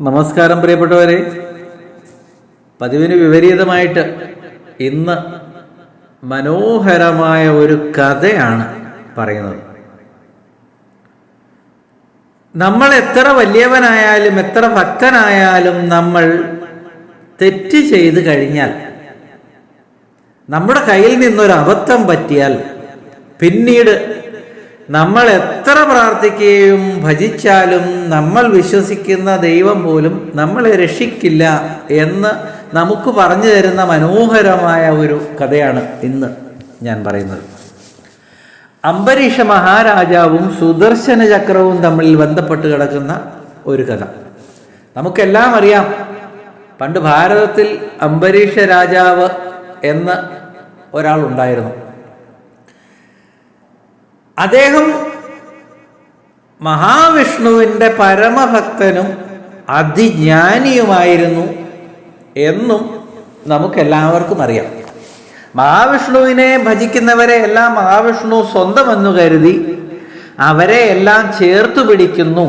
നമസ്കാരം പ്രിയപ്പെട്ടവരെ. പതിവിന് വിപരീതമായിട്ട് ഇന്ന് മനോഹരമായ ഒരു കഥയാണ് പറയുന്നത്. നമ്മൾ എത്ര വലിയവനായാലും എത്ര ഭക്തനായാലും നമ്മൾ തെറ്റ് ചെയ്ത് കഴിഞ്ഞാൽ നമ്മുടെ കയ്യിൽ നിന്നൊരു അബദ്ധം പറ്റിയാൽ പിന്നീട് നമ്മൾ എത്ര പ്രാർത്ഥിക്കുകയും ഭജിച്ചാലും നമ്മൾ വിശ്വസിക്കുന്ന ദൈവം പോലും നമ്മളെ രക്ഷിക്കില്ല എന്ന് നമുക്ക് പറഞ്ഞു തരുന്ന മനോഹരമായ ഒരു കഥയാണ് ഇന്ന് ഞാൻ പറയുന്നത്. അംബരീഷ മഹാരാജാവും സുദർശന ചക്രവും തമ്മിൽ ബന്ധപ്പെട്ട് കിടക്കുന്ന ഒരു കഥ. നമുക്കെല്ലാം അറിയാം. പണ്ട് ഭാരതത്തിൽ അംബരീഷ രാജാവ് എന്ന് ഒരാളുണ്ടായിരുന്നു. അദ്ദേഹം മഹാവിഷ്ണുവിന്റെ പരമഭക്തനും അതിജ്ഞാനിയുമായിരുന്നു എന്നും നമുക്കെല്ലാവർക്കും അറിയാം. മഹാവിഷ്ണുവിനെ ഭജിക്കുന്നവരെ എല്ലാം മഹാവിഷ്ണു സ്വന്തമെന്ന് കരുതി അവരെ എല്ലാം ചേർത്തു പിടിക്കുന്നു.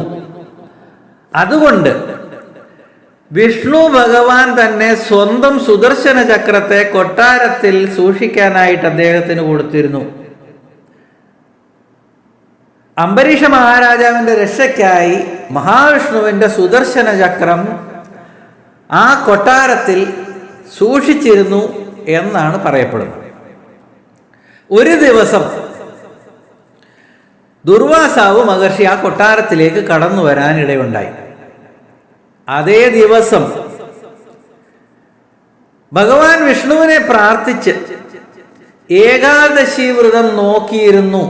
അതുകൊണ്ട് വിഷ്ണു ഭഗവാൻ തന്നെ സ്വന്തം സുദർശന ചക്രത്തെ കൊട്ടാരത്തിൽ സൂക്ഷിക്കാനായിട്ട് അദ്ദേഹത്തിന് കൊടുത്തിരുന്നു. അംബരീഷ മഹാരാജാവിന്റെ രക്ഷയ്ക്കായി മഹാവിഷ്ണുവിന്റെ സുദർശന ചക്രം ആ കൊട്ടാരത്തിൽ സൂക്ഷിച്ചിരുന്നു എന്നാണ് പറയപ്പെടുന്നത്. ഒരു ദിവസം ദുർവാസാവ് മഹർഷി ആ കൊട്ടാരത്തിലേക്ക് കടന്നു വരാനിടയുണ്ടായി അതേ ദിവസം ഭഗവാൻ വിഷ്ണുവിനെ പ്രാർത്ഥിച്ച് ഏകാദശി വ്രതം നോക്കിയിരുന്നു.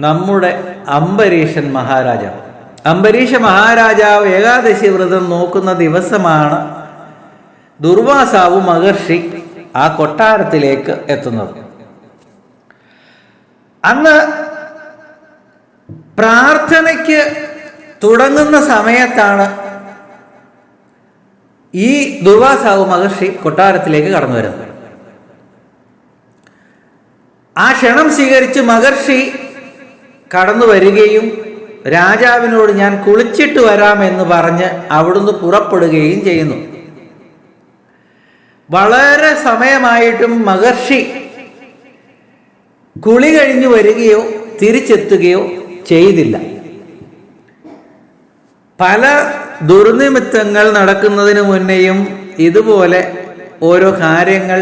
നമ്മുടെ അംബരീഷൻ മഹാരാജാവ്. അംബരീഷ മഹാരാജാവ് ഏകാദശി വ്രതം നോക്കുന്ന ദിവസമാണ് ദുർവാസാവ് മഹർഷി ആ കൊട്ടാരത്തിലേക്ക് എത്തുന്നത്. അന്ന് പ്രാർത്ഥനയ്ക്ക് തുടങ്ങുന്ന സമയത്താണ് ഈ ദുർവാസാവ് മഹർഷി കൊട്ടാരത്തിലേക്ക് കടന്നു വരുന്നത്. ആ ക്ഷണം സ്വീകരിച്ച് മഹർഷി കടന്നു വരികയും രാജാവിനോട് ഞാൻ കുളിച്ചിട്ട് വരാമെന്ന് പറഞ്ഞ് അവിടുന്ന് പുറപ്പെടുകയും ചെയ്യുന്നു. വളരെ സമയമായിട്ടും മഹർഷി കുളി കഴിഞ്ഞു വരികയോ തിരിച്ചെത്തുകയോ ചെയ്തില്ല. പല ദുർനിമിത്തങ്ങൾ നടക്കുന്നതിന് മുന്നേയും ഇതുപോലെ ഓരോ കാര്യങ്ങൾ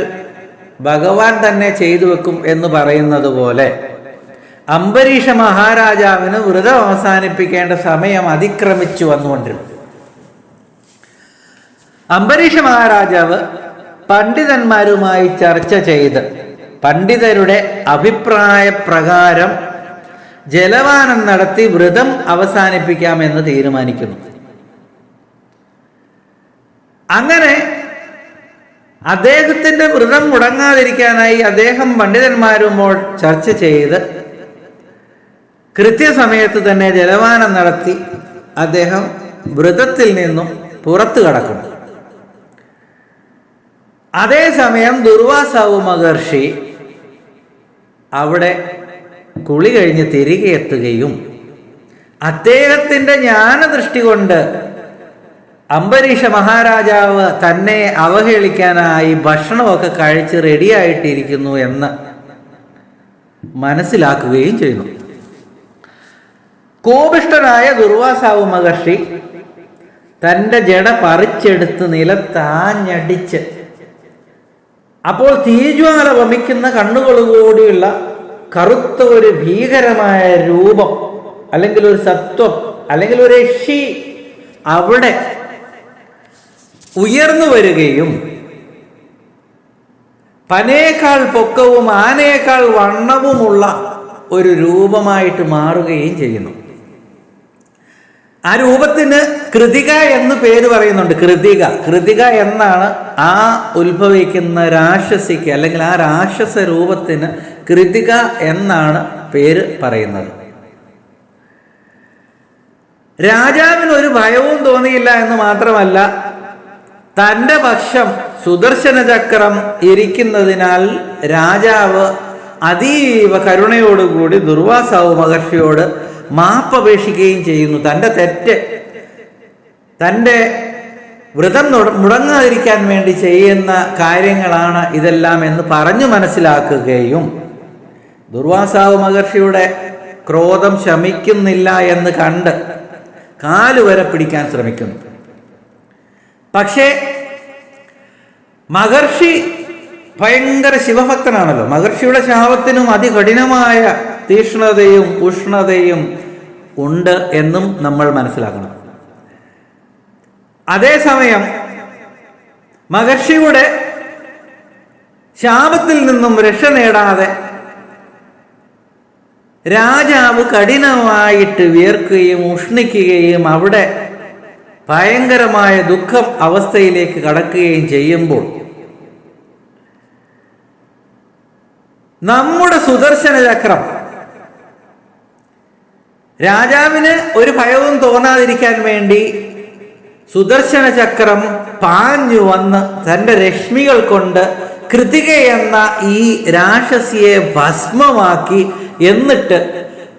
ഭഗവാൻ തന്നെ ചെയ്തു വെക്കും എന്ന് പറയുന്നത് പോലെ അംബരീഷ മഹാരാജാവിന് വ്രതം അവസാനിപ്പിക്കേണ്ട സമയം അതിക്രമിച്ചു വന്നുകൊണ്ടിരുന്നു. അംബരീഷ മഹാരാജാവ് പണ്ഡിതന്മാരുമായി ചർച്ച ചെയ്ത് പണ്ഡിതരുടെ അഭിപ്രായ പ്രകാരം ജലപാനം നടത്തി വ്രതം അവസാനിപ്പിക്കാമെന്ന് തീരുമാനിക്കുന്നു. അങ്ങനെ അദ്ദേഹത്തിന്റെ വ്രതം മുടങ്ങാതിരിക്കാനായി അദ്ദേഹം പണ്ഡിതന്മാരുമ്പോൾ ചർച്ച ചെയ്ത് കൃത്യസമയത്ത് തന്നെ ജലപാനം നടത്തി അദ്ദേഹം വ്രതത്തിൽ നിന്നും പുറത്തു കടക്കുന്നു. അതേസമയം ദുർവാസാവു മഹർഷി അവിടെ കുളി കഴിഞ്ഞ് തിരികെ എത്തുകയും അദ്ദേഹത്തിന്റെ ജ്ഞാനദൃഷ്ടി കൊണ്ട് അംബരീഷ മഹാരാജാവ് തന്നെ അവഹേളിക്കാനായി ഭക്ഷണമൊക്കെ കഴിച്ച് റെഡിയായിട്ടിരിക്കുന്നു എന്ന് മനസ്സിലാക്കുകയും ചെയ്യുന്നു. കോപിഷ്ടനായ ദുർവാസാവ് മഹർഷി തന്റെ ജട പറിച്ചെടുത്ത് നിലത്താഞ്ഞടിച്ച്. അപ്പോൾ തീജ്വാല വമിക്കുന്ന കണ്ണുകളോടുകൂടിയുള്ള കറുത്ത ഒരു ഭീകരമായ രൂപം അല്ലെങ്കിൽ ഒരു സത്വം അല്ലെങ്കിൽ ഒരു യക്ഷി അവിടെ ഉയർന്നു വരികയും പനേക്കാൾ പൊക്കവും ആനയേക്കാൾ വണ്ണവുമുള്ള ഒരു രൂപമായിട്ട് മാറുകയും ചെയ്യുന്നു. ആ രൂപത്തിന് കൃതിക എന്ന് പേര് പറയുന്നുണ്ട് കൃതിക. കൃതിക എന്നാണ് ആ ഉത്ഭവിക്കുന്ന രാക്ഷസിക്ക് അല്ലെങ്കിൽ ആ രാക്ഷസ രൂപത്തിന് കൃതിക എന്നാണ് പേര് പറയുന്നത്. രാജാവിന് ഒരു ഭയവും തോന്നിയില്ല എന്ന് മാത്രമല്ല തന്റെ പക്ഷം സുദർശന ചക്രം ഇരിക്കുന്നതിനാൽ രാജാവ് അതീവ കരുണയോടുകൂടി ദുർവാസാവ് മഹർഷിയോട് മാപ്പപേക്ഷിക്കുകയും ചെയ്യുന്നു. തന്റെ തെറ്റ് തന്റെ വ്രതം മുടങ്ങാതിരിക്കാൻ വേണ്ടി ചെയ്യുന്ന കാര്യങ്ങളാണ് ഇതെല്ലാം എന്ന് പറഞ്ഞു മനസ്സിലാക്കുകയും ദുർവാസാവ് മഹർഷിയുടെ ക്രോധം ശമിക്കുന്നില്ല എന്ന് കണ്ട് കാലുവരെ പിടിക്കാൻ ശ്രമിക്കുന്നു. പക്ഷേ മഹർഷി ഭയങ്കര ശിവഭക്തനാണല്ലോ. മഹർഷിയുടെ ശാപത്തിനും അതികഠിനമായ തീക്ഷ്ണതയും ഉഷ്ണതയും ഉണ്ട് എന്നും നമ്മൾ മനസ്സിലാക്കണം. അതേസമയം മഹർഷിയുടെ ശാപത്തിൽ നിന്നും രക്ഷ നേടാതെ രാജാവ് കഠിനമായിട്ട് വിയർക്കുകയും ഉഷ്ണിക്കുകയും അവിടെ ഭയങ്കരമായ ദുഃഖം അവസ്ഥയിലേക്ക് കടക്കുകയും ചെയ്യുമ്പോൾ നമ്മുടെ സുദർശന ചക്രം രാജാവിന് ഒരു ഭയവും തോന്നാതിരിക്കാൻ വേണ്ടി സുദർശന ചക്രം പാഞ്ഞു വന്ന് തന്റെ രശ്മികൾ കൊണ്ട് കൃതിക എന്ന ഈ രാക്ഷസിയെ ഭസ്മമാക്കി എന്നിട്ട്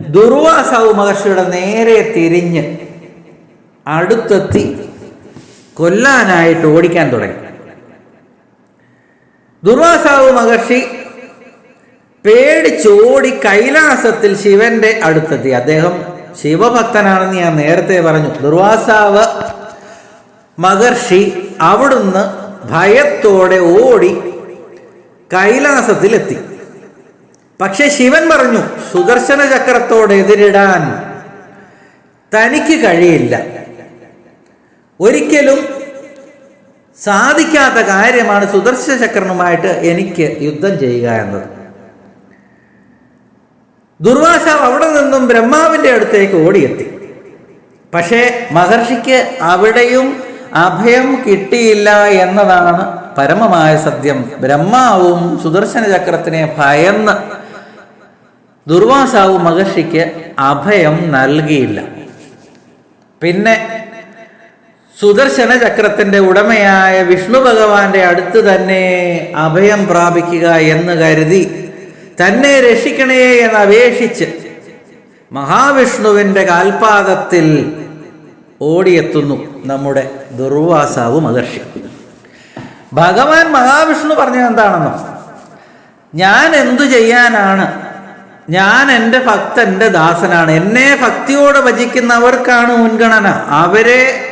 ദുർവാസാവ് മഹർഷിയുടെ നേരെ തിരിഞ്ഞ് അടുത്തെത്തി കൊല്ലാനായിട്ട് ഓടിക്കാൻ തുടങ്ങി. ദുർവാസാവ് മഹർഷി പേടിച്ചോടി കൈലാസത്തിൽ ശിവന്റെ അടുത്തെത്തി. അദ്ദേഹം ശിവഭക്തനാണെന്ന് ഞാൻ നേരത്തെ പറഞ്ഞു. ദുർവാസാവ് മഹർഷി അവിടുന്ന് ഭയത്തോടെ ഓടി കൈലാസത്തിലെത്തി. പക്ഷെ ശിവൻ പറഞ്ഞു സുദർശന ചക്രത്തോടെ എതിരിടാൻ തനിക്ക് കഴിയില്ല. ഒരിക്കലും സാധിക്കാത്ത കാര്യമാണ് സുദർശന ചക്രനുമായിട്ട് എനിക്ക് യുദ്ധം ചെയ്യുക എന്നത്. ദുർവാസാവ് അവിടെ നിന്നും ബ്രഹ്മാവിന്റെ അടുത്തേക്ക് ഓടിയെത്തി. പക്ഷേ മഹർഷിക്ക് അവിടെയും അഭയം കിട്ടിയില്ല എന്നതാണ് പരമമായ സത്യം. ബ്രഹ്മാവും സുദർശന ചക്രത്തിനെ ഭയന്ന് ദുർവാസാവ് മഹർഷിക്ക് അഭയം നൽകിയില്ല. പിന്നെ സുദർശന ചക്രത്തിന്റെ ഉടമയായ വിഷ്ണു ഭഗവാന്റെ അടുത്ത് തന്നെ അഭയം പ്രാപിക്കുക എന്ന് കരുതി തന്നെ രക്ഷിക്കണേ എന്ന് അപേക്ഷിച്ച് മഹാവിഷ്ണുവിന്റെ കാൽപാദത്തിൽ ഓടിയെത്തുന്നു നമ്മുടെ ദുർവാസാവ് മഹർഷി. ഭഗവാൻ മഹാവിഷ്ണു പറഞ്ഞത് എന്താണെന്നോ? ഞാൻ എന്തു ചെയ്യാനാണ്? ഞാൻ എന്റെ ഭക്തന്റെ ദാസനാണ്. എന്നെ ഭക്തിയോടെ ഭജിക്കുന്നവർക്കാണ് മുൻഗണന. അവരെ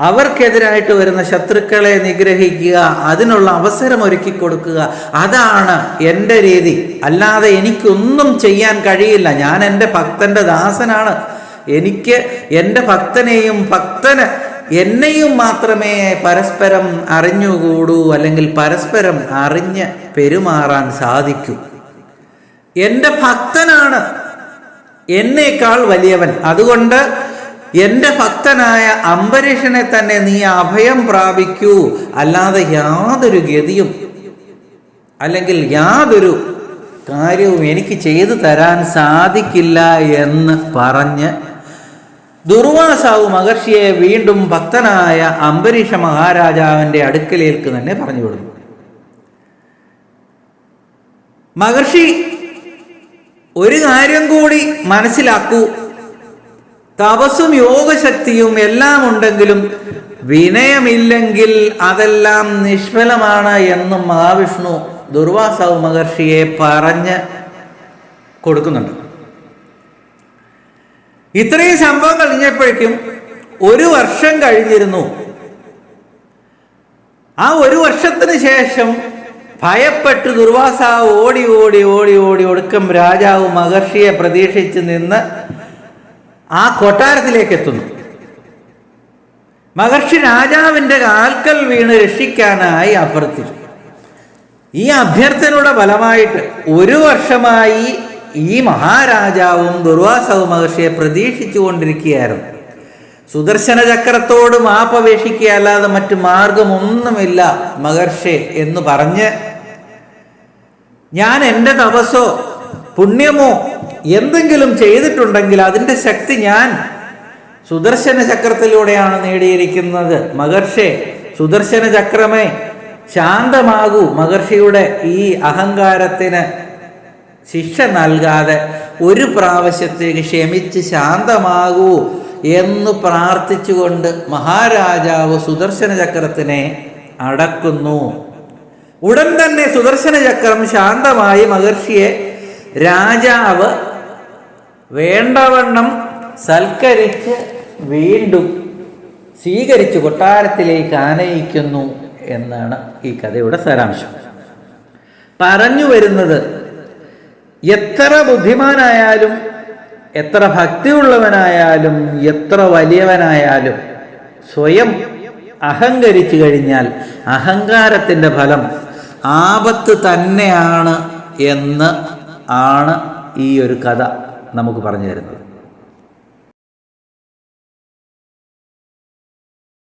അവർക്കെതിരായിട്ട് വരുന്ന ശത്രുക്കളെ നിഗ്രഹിക്കുക അതിനുള്ള അവസരം ഒരുക്കി കൊടുക്കുക. അതാണ് എന്റെ രീതി. അല്ലാതെ എനിക്കൊന്നും ചെയ്യാൻ കഴിയില്ല. ഞാൻ എന്റെ ഭക്തന്റെ ദാസനാണ്. എനിക്ക് എന്റെ ഭക്തനെയും ഭക്തന് എന്നെയും മാത്രമേ പരസ്പരം അറിഞ്ഞുകൂടൂ അല്ലെങ്കിൽ പരസ്പരം അറിഞ്ഞ് പെരുമാറാൻ സാധിക്കൂ. എന്റെ ഭക്തനാണ്. എന്നേക്കാൾ വലിയവൻ. അതുകൊണ്ട് എന്റെ ഭക്തനായ അംബരീഷനെ തന്നെ നീ അഭയം പ്രാപിക്കൂ. അല്ലാതെ യാതൊരു ഗതിയും അല്ലെങ്കിൽ യാതൊരു കാര്യവും എനിക്ക് ചെയ്തു തരാൻ സാധിക്കില്ല എന്ന് പറഞ്ഞ് ദുർവാസാവ് മഹർഷിയെ വീണ്ടും ഭക്തനായ അംബരീഷ മഹാരാജാവിന്റെ അടുക്കലേക്ക് തന്നെ പറഞ്ഞു വിടുന്നു. മഹർഷി ഒരു കാര്യം കൂടി മനസ്സിലാക്കൂ. തപസ്സും യോഗശക്തിയും എല്ലാം ഉണ്ടെങ്കിലും വിനയമില്ലെങ്കിൽ അതെല്ലാം നിഷ്ഫലമാണ് എന്നും മഹാവിഷ്ണു ദുർവാസാവ് മഹർഷിയെ പറഞ്ഞ് കൊടുക്കുന്നുണ്ട്. ഇത്രയും സംഭവം കഴിഞ്ഞപ്പോഴേക്കും ഒരു വർഷം കഴിഞ്ഞിരുന്നു. ആ ഒരു വർഷത്തിന് ശേഷം ഭയപ്പെട്ട് ദുർവാസാവ് ഓടി ഓടി ഓടി ഓടി ഒടുക്കം രാജാവ് മഹർഷിയെ പ്രതീക്ഷിച്ച് നിന്ന് ആ കൊട്ടാരത്തിലേക്ക് എത്തുന്നു. മഹർഷി രാജാവിന്റെ കാൽക്കൽ വീണ് രക്ഷിക്കാനായി അഭ്യർത്ഥിച്ചു. ഈ അഭ്യർത്ഥനയുടെ ഫലമായിട്ട് ഒരു വർഷമായി ഈ മഹാരാജാവും ദുർവാസവ മഹർഷിയെ പ്രതീക്ഷിച്ചു കൊണ്ടിരിക്കുകയായിരുന്നു. സുദർശന ചക്രത്തോട് മാപ്പപേക്ഷിക്കുക അല്ലാതെ മറ്റു മാർഗമൊന്നുമില്ല മഹർഷി എന്ന് പറഞ്ഞ് ഞാൻ എന്റെ തപസ്സോ പുണ്യമോ എന്തെങ്കിലും ചെയ്തിട്ടുണ്ടെങ്കിൽ അതിന്റെ ശക്തി ഞാൻ സുദർശന ചക്രത്തിലൂടെയാണ് നേടിയിരിക്കുന്നത്. മഹർഷേ സുദർശന ചക്രമേ ശാന്തമാകൂ. മഹർഷിയുടെ ഈ അഹങ്കാരത്തിന് ശിക്ഷ നൽകാതെ ഒരു പ്രാവശ്യത്തേക്ക് ക്ഷമിച്ച് ശാന്തമാകൂ എന്ന് പ്രാർത്ഥിച്ചുകൊണ്ട് മഹാരാജാവ് സുദർശന ചക്രത്തിനെ അടക്കുന്നു. ഉടൻ തന്നെ സുദർശന ചക്രം ശാന്തമായി മഹർഷിയെ രാജാവ് വേണ്ടവണ്ണം സൽക്കരിച്ച് വീണ്ടും സ്വീകരിച്ച് കൊട്ടാരത്തിലേക്ക് ആനയിക്കുന്നു എന്നാണ് ഈ കഥയുടെ സാരാംശം. പറഞ്ഞു വരുന്നത് എത്ര ബുദ്ധിമാനായാലും എത്ര ഭക്തിയുള്ളവനായാലും എത്ര വലിയവനായാലും സ്വയം അഹങ്കരിച്ചു കഴിഞ്ഞാൽ അഹങ്കാരത്തിന്റെ ഫലം ആപത്ത് തന്നെയാണ് എന്ന് ആണ് ഈ ഒരു കഥ നമുക്ക് പറഞ്ഞു തരുന്നത്.